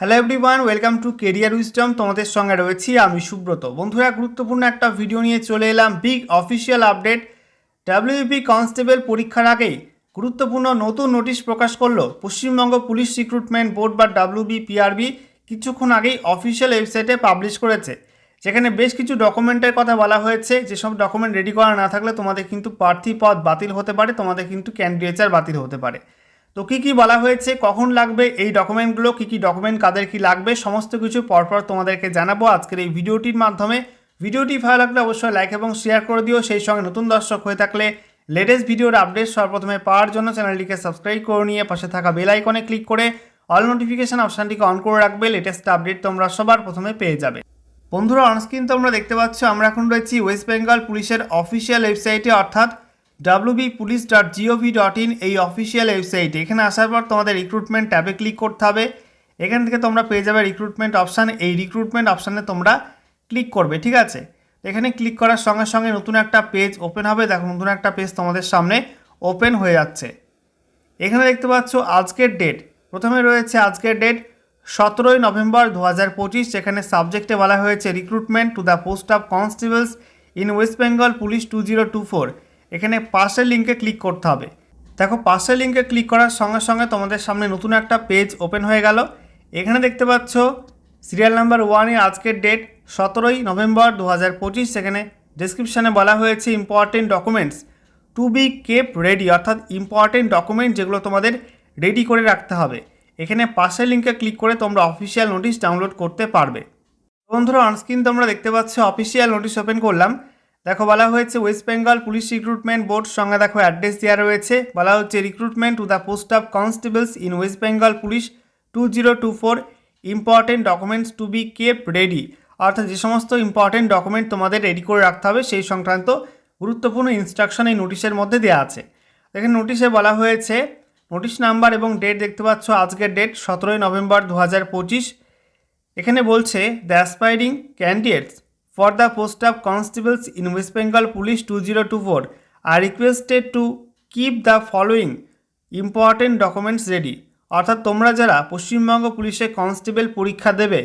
Hello everyone welcome to career wisdom তোমাদের সঙ্গে রয়েছি আমি সুব্রত। বন্ধুরা, গুরুত্বপূর্ণ একটা ভিডিও নিয়ে চলে এলাম big official update WP constable পরীক্ষার আগেই গুরুত্বপূর্ণ নতুন নোটিশ প্রকাশ করল পশ্চিমবঙ্গ পুলিশ রিক্রুটমেন্ট বোর্ড বা ডাব্লিউবি পিআরবি কিছুক্ষণ আগেই অফিসিয়াল ওয়েবসাইটে পাবলিশ করেছে। যেখানে বেশ কিছু ডকুমেন্টের কথা বলা হয়েছে যেসব ডকুমেন্ট রেডি করা না থাকলে তোমাদের কিন্তু প্রার্থী পদ বাতিল হতে পারে, তোমাদের কিন্তু ক্যান্ডিডেচার বাতিল হতে পারে। তো কী কী বলা হয়েছে, কখন লাগবে, এই ডকুমেন্টগুলো, কী কী ডকুমেন্ট, কাদের কী লাগবে, সমস্ত কিছু পরপর তোমাদেরকে জানাব আজকের এই ভিডিওটির মাধ্যমে। ভিডিওটি ভালো লাগলে অবশ্যই লাইক এবং শেয়ার করে দিও, সেই সঙ্গে নতুন দর্শক হয়ে থাকলে লেটেস্ট ভিডিওর আপডেট সর্বপ্রথমে পাওয়ার জন্য চ্যানেলটিকে সাবস্ক্রাইব করে নিয়ে পাশে থাকা বেল আইকনে ক্লিক করে অল নোটিফিকেশন অপশানটিকে অন করে রাখবে লেটেস্ট আপডেট তোমরা সবার প্রথমে পেয়ে যাবে। বন্ধুরা অনস্ক্রিন তোমরা দেখতে পাচ্ছ, আমরা এখন রয়েছি ওয়েস্ট বেঙ্গল পুলিশের অফিসিয়াল ওয়েবসাইটে অর্থাৎ WB police dot GOV dot in এই অফিসিয়াল ওয়েবসাইটে এখানে আসার পর তোমাদের রিক্রুটমেন্ট ট্যাবে ক্লিক করতে হবে। এখান থেকে তোমরা পেয়ে যাবে রিক্রুটমেন্ট অপশান এই রিক্রুটমেন্ট অপশানে তোমরা ক্লিক করবে, ঠিক আছে? এখানে ক্লিক করার সঙ্গে সঙ্গে নতুন একটা পেজ ওপেন হবে। দেখো, নতুন একটা পেজ তোমাদের সামনে ওপেন হয়ে যাচ্ছে। এখানে দেখতে পাচ্ছ আজকের ডেট প্রথমে রয়েছে আজকের ডেট সতেরোই নভেম্বর দু হাজার পঁচিশ যেখানে সাবজেক্টে বলা হয়েছে recruitment to the post of constables in West Bengal police two zero two four এখানে পাশের লিঙ্কে ক্লিক করতে হবে। দেখো পাশের লিঙ্কে ক্লিক করার সঙ্গে সঙ্গে তোমাদের সামনে নতুন একটা পেজ ওপেন হয়ে গেল। এখানে দেখতে পাচ্ছ সিরিয়াল নাম্বার ওয়ানে আজকের ডেট সতেরোই নভেম্বর দু হাজার পঁচিশ সেখানে ডিসক্রিপশানে বলা হয়েছে important documents to be kept ready অর্থাৎ ইম্পর্টেন্ট ডকুমেন্ট যেগুলো তোমাদের রেডি করে রাখতে হবে। এখানে পাশের লিঙ্কে ক্লিক করে তোমরা অফিসিয়াল নোটিশ ডাউনলোড করতে পারবে। বন্ধুরা অনস্ক্রিন তোমরা দেখতে পাচ্ছ অফিসিয়াল নোটিশ ওপেন করলাম। দেখো, বলা হয়েছে West Bengal police recruitment board সঙ্গে দেখো অ্যাড্রেস দেওয়া রয়েছে। বলা হচ্ছে recruitment to the post of constables in West Bengal police two zero two four important documents to be kept ready অর্থাৎ যে সমস্ত ইম্পর্টেন্ট ডকুমেন্ট তোমাদের রেডি করে রাখতে হবে, সেই সংক্রান্ত গুরুত্বপূর্ণ ইনস্ট্রাকশন এই নোটিশের মধ্যে দেওয়া আছে। এখানে নোটিশে বলা হয়েছে নোটিশ নাম্বার এবং ডেট দেখতে পাচ্ছ, আজকের ডেট সতেরোই নভেম্বর দু হাজার পঁচিশ। এখানে বলছে the aspiring candidates of constables in West Bengal police two zero two four are requested to keep the following important documents ready অর্থাৎ তোমরা যারা পশ্চিমবঙ্গ পুলিশে কনস্টেবল পরীক্ষা দেবে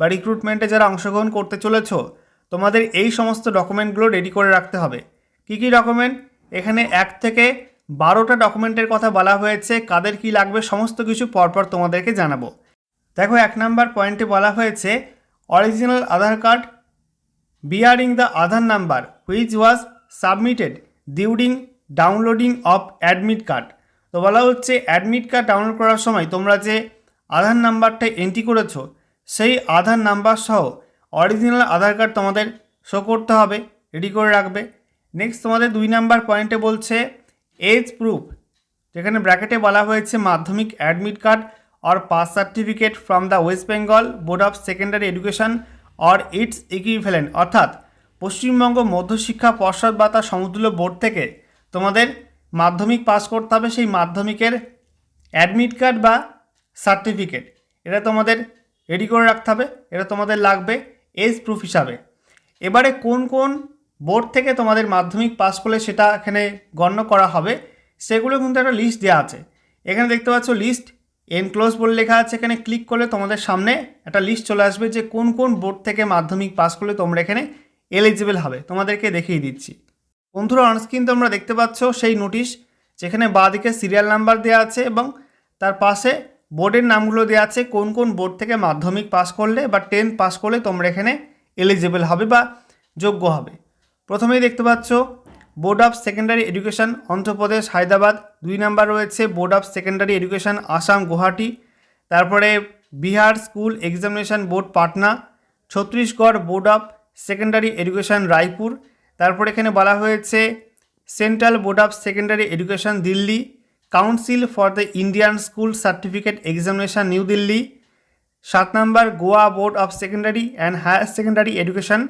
বা রিক্রুটমেন্টে যারা অংশগ্রহণ করতে চলেছ, তোমাদের এই সমস্ত ডকুমেন্টগুলো রেডি করে রাখতে হবে। কী কী ডকুমেন্ট এখানে এক থেকে বারোটা ডকুমেন্টের কথা বলা হয়েছে, কাদের কি লাগবে সমস্ত কিছু পরপর তোমাদেরকে জানাব। দেখো, এক নাম্বার পয়েন্টে বলা হয়েছে original Aadhaar card bearing the Aadhaar number which was submitted during downloading of admit card তো বলা হচ্ছে অ্যাডমিট কার্ড ডাউনলোড করার সময় তোমরা যে আধার নাম্বারটা এন্ট্রি করেছ, সেই আধার নাম্বার সহ অরিজিনাল আধার কার্ড তোমাদের শো করতে হবে রেডি করে রাখবে। নেক্সট তোমাদের দুই নাম্বার পয়েন্টে বলছে এজ প্রুফ যেখানে ব্র্যাকেটে বলা হয়েছে Madhyamik admit card or pass certificate from the West Bengal board of secondary education or its equivalent অর্থাৎ পশ্চিমবঙ্গ মধ্যশিক্ষা পর্ষদ বা তার সমতুল্য বোর্ড থেকে তোমাদের মাধ্যমিক পাস করতে হবে সেই মাধ্যমিকের অ্যাডমিট কার্ড বা সার্টিফিকেট এটা তোমাদের রেডি করে রাখতে হবে, এটা তোমাদের লাগবে এজ প্রুফ হিসাবে। এবারে কোন কোন বোর্ড থেকে তোমাদের মাধ্যমিক পাস করলে সেটা এখানে গণ্য করা হবে, সেগুলো কিন্তু একটা লিস্ট দেওয়া আছে। এখানে দেখতে পাচ্ছ লিস্ট এনক্লোজ বলে লেখা আছে, এখানে ক্লিক করলে তোমাদের সামনে একটা লিস্ট চলে আসবে যে কোন কোন বোর্ড থেকে মাধ্যমিক পাস করলে তোমরা এখানে এলিজিবল হবে। তোমাদেরকে দেখিয়ে দিচ্ছি। বন্ধুরা অনস্ক্রিন তোমরা দেখতে পাচ্ছ সেই নোটিশ যেখানে বাঁদিকে সিরিয়াল নাম্বার দেওয়া আছে এবং তার পাশে বোর্ডের নামগুলো দেওয়া আছে, কোন কোন বোর্ড থেকে মাধ্যমিক পাস করলে বা টেন্থ পাস করলে তোমরা এখানে এলিজিবল হবে বা যোগ্য হবে। প্রথমেই দেখতে পাচ্ছ board of secondary education, Andhra Pradesh, Hyderabad. দুই নাম্বার রয়েছে board of secondary education, Assam, Guwahati. তারপরে Bihar school examination board, Patna. Chhattisgarh board of secondary education, Raipur. তারপর এখানে বলা হয়েছে central board of secondary education, Delhi. Council for the Indian school certificate examination, new Delhi. সাত number Goa board of secondary and higher secondary education.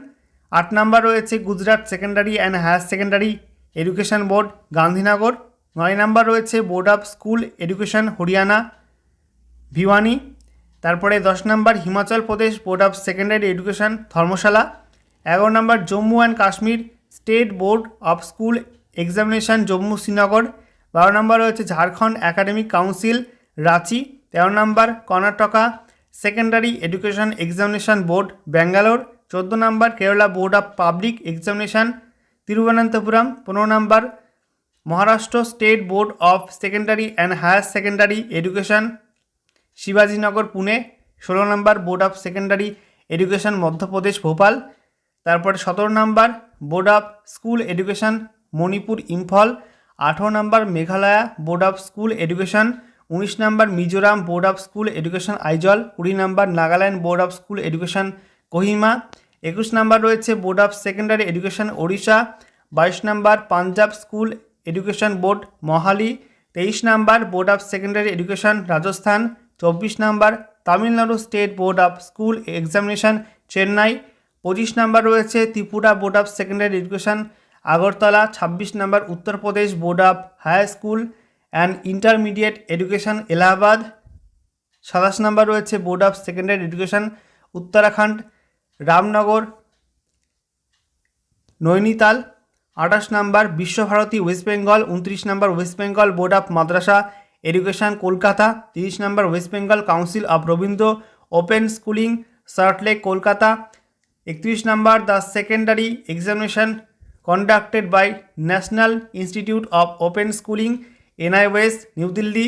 আট number রয়েছে Gujarat secondary and higher secondary education board Gandhinagar. নয় number রয়েছে board of school education Haryana, Bhiwani. তারপরে দশ number Himachal Pradesh board of secondary education Dharamshala. এগারো number Jammu and Kashmir state board of school examination Jammu Srinagar. বারো number রয়েছে Jharkhand academic council Ranchi. তেরো number Karnataka secondary education examination board Bangalore. চোদ্দ number Kerala board of public examination, Thiruvananthapuram, পনেরো number Maharashtra state board of secondary and higher secondary education, Shivajinagar, Pune, ষোলো number board of secondary education, Madhya Pradesh, Bhopal, তারপরে সতেরো number board of school education, Manipur, Imphal, আঠেরো number Meghalaya board of school education, উনিশ number Mizoram board of school education, Aizawl, কুড়ি number Nagaland board of school education Kohima, একুশ number রয়েছে board of secondary education Odisha, বাইশ number Punjab school education board Mohali, তেইশ number board of secondary education Rajasthan, চব্বিশ number Tamil Nadu state board of school examination Chennai, পঁচিশ number রয়েছে Tripura board of secondary education Agartala, ছাব্বিশ number Uttar Pradesh board of higher school and intermediate education Allahabad, সাতাশ number রয়েছে board of secondary education Uttarakhand Ramnagar, Nainital, আঠাশ number Visva Bharati West Bengal, উনত্রিশ number West Bengal board of madrasa, education Kolkata, তিরিশ number West Bengal council of Rabindra, open schooling Salt Lake Kolkata, একত্রিশ number the secondary examination conducted by national institute of open schooling, NIOS, new Delhi,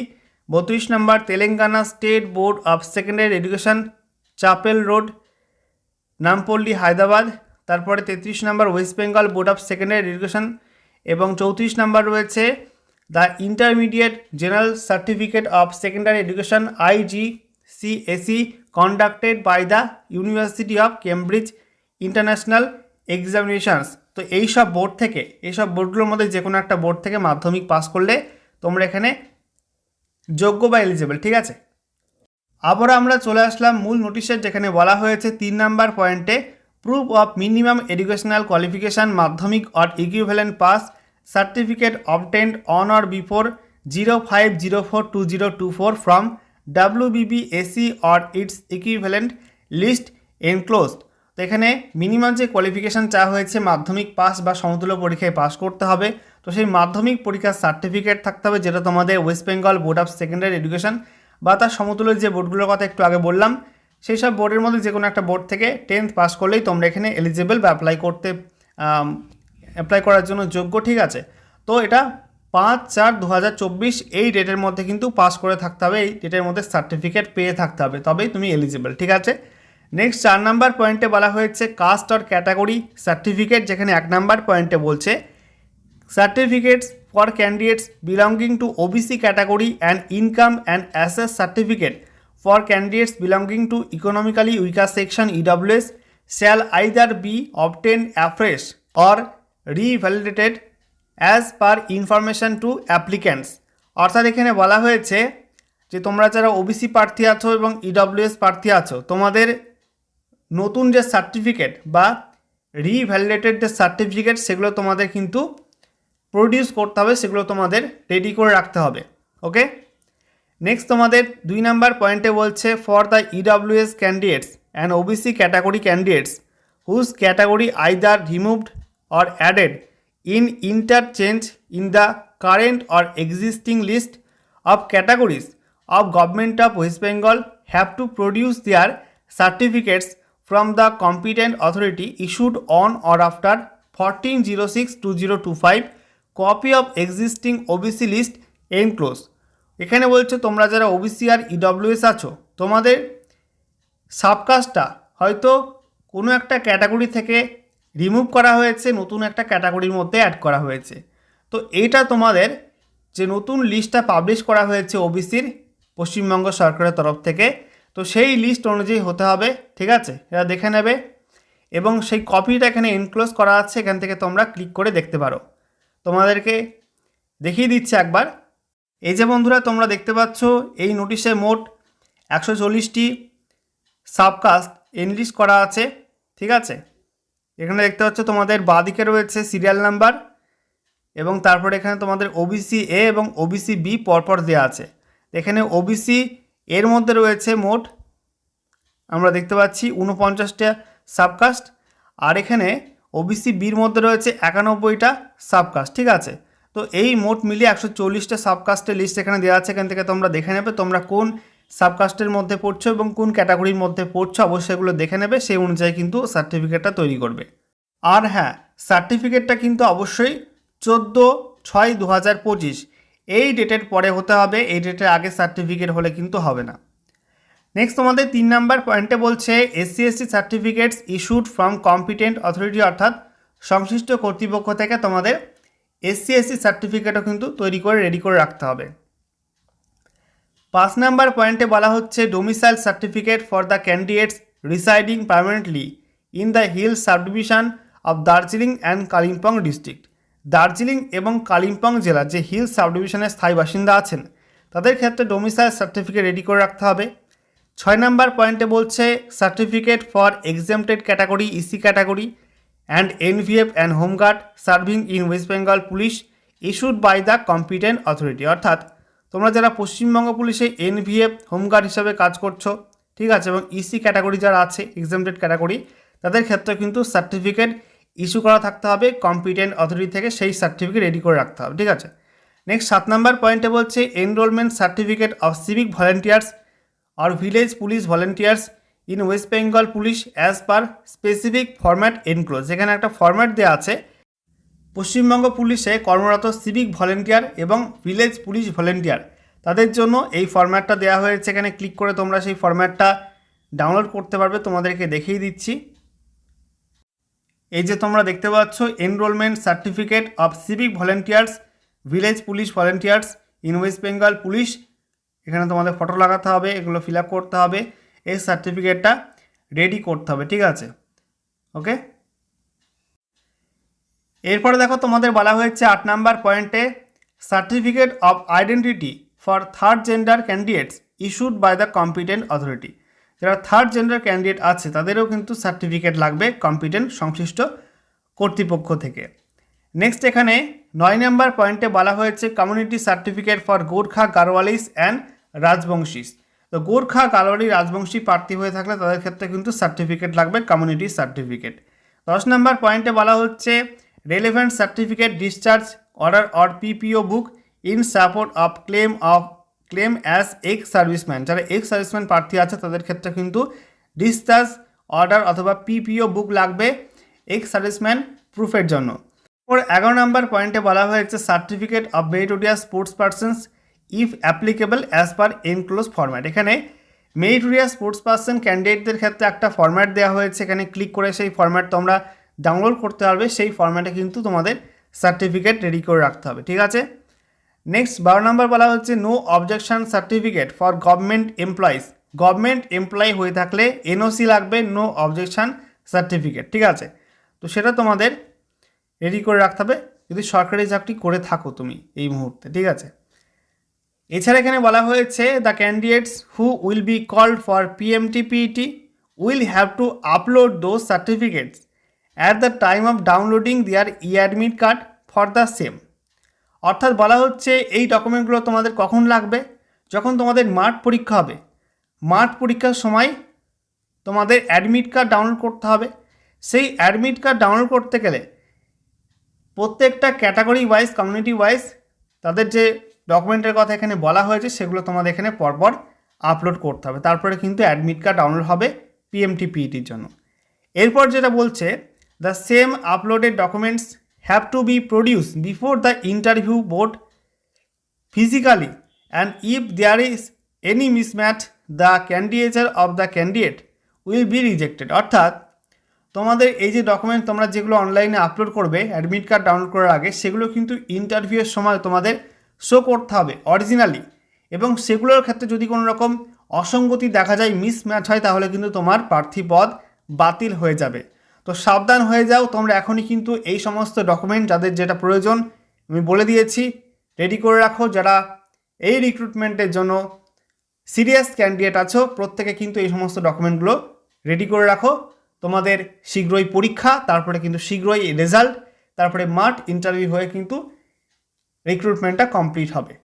বত্রিশ number Telangana state board of secondary education, chapel road Nampally, Hyderabad. তারপরে তেত্রিশ number West Bengal board of secondary education এবং চৌত্রিশ নম্বর রয়েছে the intermediate general certificate of secondary education IG CSE conducted by the university of Cambridge international examinations. তো এই সব board থেকে এইসব বোর্ডগুলোর মধ্যে যে কোনো একটা বোর্ড থেকে মাধ্যমিক পাস করলে তোমরা এখানে যোগ্য বা এলিজেবল ঠিক আছে? আবার আমরা চলে আসলাম মূল নোটিশের, যেখানে বলা হয়েছে তিন নাম্বার পয়েন্টে proof of minimum educational qualification Madhyamik or equivalent pass certificate obtained on or before zero five zero four two zero two four from W BB SE or its equivalent list enclosed তো এখানে minimum যে qualification চাওয়া হয়েছে, মাধ্যমিক pass বা সমতুল্য পরীক্ষায় pass করতে হবে। তো সেই মাধ্যমিক পরীক্ষার সার্টিফিকেট থাকতে হবে, যেটা তোমাদের West Bengal board of secondary education বা তার সমতুলের যে বোর্ডগুলোর কথা একটু আগে বললাম, সেই সব বোর্ডের মধ্যে যে কোনো একটা বোর্ড থেকে টেন্থ পাস করলেই তোমরা এখানে এলিজিবল বা অ্যাপ্লাই করতে অ্যাপ্লাই করার জন্য যোগ্য, ঠিক আছে? তো এটা পাঁচ চার দু এই ডেটের মধ্যে কিন্তু পাস করে থাকতে হবে, এই ডেটের মধ্যে সার্টিফিকেট পেয়ে থাকতে হবে, তবেই তুমি এলিজিবল ঠিক আছে? নেক্সট চার নাম্বার পয়েন্টে বলা হয়েছে কাস্ট অর ক্যাটাগরি সার্টিফিকেট যেখানে এক নাম্বার পয়েন্টে বলছে, certificates for candidates belonging to OBC category and income and assess certificate for candidates belonging to economically weaker section EWS shall either be obtain afresh or revalidated as per information to applicants অর্থাৎ এখানে বলা হয়েছে যে তোমরা যারা OBC প্রার্থী আছো এবং ইডব্লিউএস প্রার্থী আছো, তোমাদের নতুন যে সার্টিফিকেট বা রিভ্যালিডেটেড যে সার্টিফিকেট সেগুলো তোমাদের কিন্তু প্রডিউস করতে হবে, সেগুলো তোমাদের রেডি করে রাখতে হবে ওকে নেক্সট তোমাদের দুই নাম্বার পয়েন্টে বলছে for the EWS candidates and OBC category candidates whose category either removed or added in interchange in the current or existing list of categories of government of West Bengal have to produce their certificates from the competent authority issued on or after fourteen zero six two zero two five copy of existing OBC list enclose এখানে বলছে, তোমরা যারা OBC আর EWS আছো, তোমাদের সাবকাস্টটা হয়তো কোনো একটা category থেকে রিমুভ করা হয়েছে, নতুন একটা ক্যাটাগরির মধ্যে অ্যাড করা হয়েছে। তো এইটা তোমাদের যে নতুন লিস্টটা পাবলিশ করা হয়েছে ওবিসির পশ্চিমবঙ্গ সরকারের তরফ থেকে, তো সেই লিস্ট অনুযায়ী হতে হবে, ঠিক আছে? এটা দেখে নেবে। এবং সেই কপিটা এখানে এনক্লোজ করা আছে, এখান থেকে তোমরা ক্লিক করে দেখতে পারো। তোমাদেরকে দেখিয়ে দিচ্ছে একবার। এই যে বন্ধুরা, তোমরা দেখতে পাচ্ছ, এই নোটিশে মোট একশো চল্লিশটি সাবকাস্ট এনলিস্ট করা আছে, ঠিক আছে? এখানে দেখতে পাচ্ছ, তোমাদের বাঁদিকে রয়েছে সিরিয়াল নাম্বার এবং তারপরে এখানে তোমাদের ওবিসি এ এবং ওবিসি বি পরপর দেওয়া আছে। এখানে ওবিসি এর মধ্যে রয়েছে মোট, আমরা দেখতে পাচ্ছি, উনপঞ্চাশটা সাবকাস্ট। আর এখানে ওবিসি বির মধ্যে রয়েছে একানব্বইটা সাবকাস্ট ঠিক আছে? তো এই মোট মিলিয়ে একশো চল্লিশটা সাবকাস্টের লিস্ট এখানে দেওয়া আছে। এখান থেকে তোমরা দেখে নেবে তোমরা কোন সাবকাস্টের মধ্যে পড়ছো এবং কোন ক্যাটাগরির মধ্যে পড়ছো, অবশ্যই এগুলো দেখে নেবে। সেই অনুযায়ী কিন্তু সার্টিফিকেটটা তৈরি করবে। আর হ্যাঁ সার্টিফিকেটটা কিন্তু অবশ্যই চোদ্দ ছয় দু হাজার পঁচিশ। এই ডেটের পরে হতে হবে, এই ডেটের আগে সার্টিফিকেট হলে কিন্তু হবে না। নেক্সট তোমাদের তিন নাম্বার পয়েন্টে বলছে SC ST certificates issued from competent authority অর্থাৎ সংশ্লিষ্ট কর্তৃপক্ষ থেকে তোমাদের এসসি এসটি সার্টিফিকেটও কিন্তু তৈরি করে রেডি করে রাখতে হবে। পাঁচ নাম্বার পয়েন্টে বলা হচ্ছে domicile certificate for the candidates residing permanently in the hill subdivision of Darjeeling and Kalimpong district Darjeeling এবং কালিম্পং জেলার যে হিল সাবডিভিশনের স্থায়ী বাসিন্দা আছেন, তাদের ক্ষেত্রে ডোমিসাইল সার্টিফিকেট রেডি করে রাখতে হবে। ছয় নাম্বার পয়েন্টে বলছে certificate for exempted category EC category and NVF and home guard serving in West Bengal police issued by the competent authority অর্থাৎ, তোমরা যারা পশ্চিমবঙ্গ পুলিশে এনভিএফ হোমগার্ড হিসাবে কাজ করছ, ঠিক আছে, এবং ইসি ক্যাটাগরি যারা আছে এক্সামটেড ক্যাটাগরি তাদের ক্ষেত্রে কিন্তু সার্টিফিকেট ইস্যু করা থাকতে হবে কম্পিটেন্ট অথরিটি থেকে সেই সার্টিফিকেট রেডি করে রাখতে হবে, ঠিক আছে? নেক্সট সাত নাম্বার পয়েন্টে বলছে enrolment certificate of civic volunteers R village police volunteers in West Bengal police as per specific format enclose এখানে একটা ফরম্যাট দেওয়া আছে। পশ্চিমবঙ্গ পুলিশে কর্মরত সিভিক ভলেন্টিয়ার এবং ভিলেজ পুলিশ ভলেন্টিয়ার তাদের জন্য এই ফরম্যাটটা দেওয়া হয়েছে। এখানে ক্লিক করে তোমরা সেই ফরম্যাটটা ডাউনলোড করতে পারবে। তোমাদেরকে দেখিয়ে দিচ্ছি। এই যে তোমরা দেখতে পাচ্ছ enrolment certificate of civic volunteers village police volunteers in West Bengal police এখানে তোমাদের ফটো লাগাতে হবে, এগুলো ফিল করতে হবে, এই সার্টিফিকেটটা রেডি করতে হবে, ঠিক আছে? ওকে এরপরে দেখো তোমাদের বলা হয়েছে আট নাম্বার পয়েন্টে certificate of identity for third gender candidates issued by the competent authority যারা থার্ড জেন্ডার ক্যান্ডিডেট আছে, তাদেরও কিন্তু সার্টিফিকেট লাগবে কম্পিটেন্ট সংশ্লিষ্ট কর্তৃপক্ষ থেকে। নেক্সট এখানে নয় নম্বর পয়েন্টে বলা হয়েছে community certificate for Gorkha Garhwalis and Rajbanshis তো গোর্খা গারওয়ালি রাজবংশী প্রার্থী হয়ে থাকলে তাদের ক্ষেত্রে কিন্তু সার্টিফিকেট লাগবে কমিউনিটি সার্টিফিকেট দশ নম্বর পয়েন্টে বলা হচ্ছে relevant certificate discharge order or PPO book in support of claim of claim as ex serviceman যারা এক্স সার্ভিসম্যান প্রার্থী আছে, তাদের ক্ষেত্রে কিন্তু ডিসচার্জ অর্ডার অথবা পিপিও বুক লাগবে এক্স সার্ভিসম্যান প্রুফের জন্য। ওর এগারো নম্বর পয়েন্টে বলা হয়েছে certificate of meritorious sports persons if applicable as per enclose format এখানে মেরিটোরিয়াস স্পোর্টস পার্সন ক্যান্ডিডেটদের ক্ষেত্রে একটা ফরম্যাট দেওয়া হয়েছে। এখানে ক্লিক করে সেই ফরম্যাট তোমরা ডাউনলোড করতে পারবে। সেই ফরম্যাটে কিন্তু তোমাদের সার্টিফিকেট রেডি করে রাখতে হবে। ঠিক আছে? নেক্সট বারো নম্বর বলা হচ্ছে no objection certificate for government employees government employee হয়ে থাকলে এনওসি লাগবে নো অবজেকশন সার্টিফিকেট ঠিক আছে? তো সেটা তোমাদের রেডি করে রাখতে হবে। যদি সরকারি চাকরি করে থাকো তুমি এই মুহূর্তে, ঠিক আছে? এছাড়া এখানে বলা হয়েছে the candidates who will be called for PMT PET will have to upload those certificates at the time of downloading their e admit card for the same অর্থাৎ বলা হচ্ছে, এই ডকুমেন্টগুলো তোমাদের কখন লাগবে? যখন তোমাদের মাঠ পরীক্ষা হবে। মাঠ পরীক্ষার সময় তোমাদের অ্যাডমিট কার্ড ডাউনলোড করতে হবে। সেই অ্যাডমিট কার্ড ডাউনলোড করতে গেলে প্রত্যেকটা ক্যাটাগরি ওয়াইজ কমিউনিটি ওয়াইজ তাদের যে ডকুমেন্টের কথা এখানে বলা হয়েছে, সেগুলো তোমাদের এখানে পরপর আপলোড করতে হবে। তারপরে কিন্তু অ্যাডমিট কার্ড ডাউনলোড হবে পিএমটি পিইটির জন্য। এরপর যেটা বলছে the same uploaded documents have to be produce before the interview board physically and if there is any mismatch the candidature of the candidate will be rejected অর্থাৎ তোমাদের এই যে ডকুমেন্ট তোমরা যেগুলো অনলাইনে আপলোড করবে অ্যাডমিট কার্ড ডাউনলোড করার আগে, সেগুলো কিন্তু ইন্টারভিউয়ের সময় তোমাদের শো করতে হবে অরিজিনালি এবং সেগুলোর ক্ষেত্রে যদি কোনো রকম অসঙ্গতি দেখা যায় মিসম্যাচ হয়, তাহলে কিন্তু তোমার প্রার্থী পদ বাতিল হয়ে যাবে। তো সাবধান হয়ে যাও, তোমরা এখনই কিন্তু এই সমস্ত ডকুমেন্ট যাদের যেটা প্রয়োজন, আমি বলে দিয়েছি রেডি করে রাখো। যারা এই রিক্রুটমেন্টের জন্য সিরিয়াস ক্যান্ডিডেট আছো, প্রত্যেকে কিন্তু এই সমস্ত ডকুমেন্টগুলো রেডি করে রাখো। তোমাদের শীঘ্রই পরীক্ষা, তারপরে কিন্তু শীঘ্রই রেজাল্ট তারপরে মাঠ ইন্টারভিউ হয়ে কিন্তু রিক্রুটমেন্টটা কমপ্লিট হবে।